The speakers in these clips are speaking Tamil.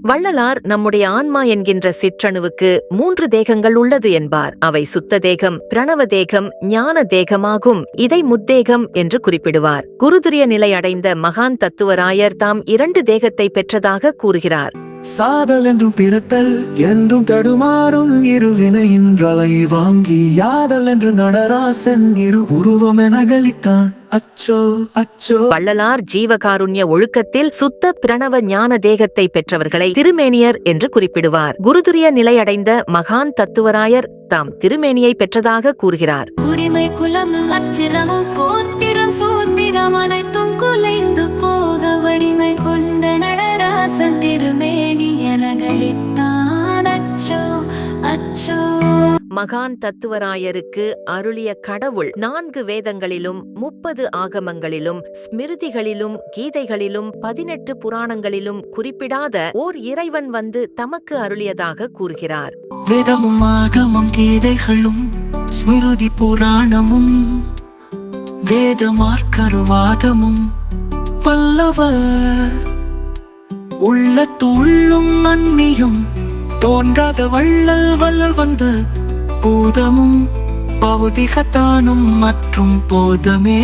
வள்ளலார் நம்முடைய ஆன்மா என்கின்ற சிற்றணுவுக்கு மூன்று தேகங்கள் உள்ளது என்பார். அவை சுத்த தேகம் பிரணவ தேகம் ஞான தேகமாகும். இதை முத்தேகம் என்று குறிப்பிடுவார். குருதுரிய நிலை அடைந்த மகான் தத்துவராயர் தாம் இரண்டு தேகத்தை பெற்றதாக கூறுகிறார். சாதல் என்றும் பிறத்தல் என்றும் தடுமாறும் இருவினையின் வாங்கி யாதல் என்று நடராசன் இரு உருவம் என வள்ளலார் ஜீவகாருண்ய ஒழுக்கத்தில் சுத்த பிரணவ ஞான தேகத்தை பெற்றவர்களை திருமேனியர் என்று குறிப்பிடுவார். குருதுரிய நிலை அடைந்த மகான் தத்துவராயர் தாம் திருமேனியை பெற்றதாக கூறுகிறார். குடிமை குலமும் அச்சிரமும் கோத்திரம் சூத்திரம் அனைத்தும் குலைந்து போக வடிமை கொண்ட நடராசன் திருமேனி மகான் தத்துவராயருக்கு அருளிய கடவுள் நான்கு வேதங்களிலும் முப்பது ஆகமங்களிலும் ஸ்மிருதிகளிலும் கீதைகளிலும் பதினெட்டு புராணங்களிலும் குறிப்பிடாத ஓர் இறைவன் வந்து தமக்கு அருளியதாக கூறுகிறார். வேதமும் ஆகமம் கீதைகளும் ஸ்மிருதி புராணமும் வேதமார்க்கருவாதமும் பல்லவர் உள்ளத்து உள்ளும் அன்னியும் தோன்றாத வள்ளல் வள்ளல் வந்து பூதமும் பௌதிகத்தானும் மற்றும் போதமே.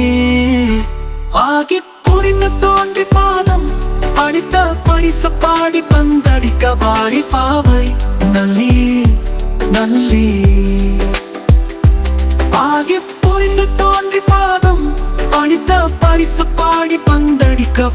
ஆகி புரிந்து தோன்றி பாதம் அடித்த பரிச பாடி பந்தடிக்க வாரி பாவை. நல்லி நல்லி. ஆகி புரிந்து தோன்றி பாதம் அடித்த பரிச பாடி பந்தடிக்க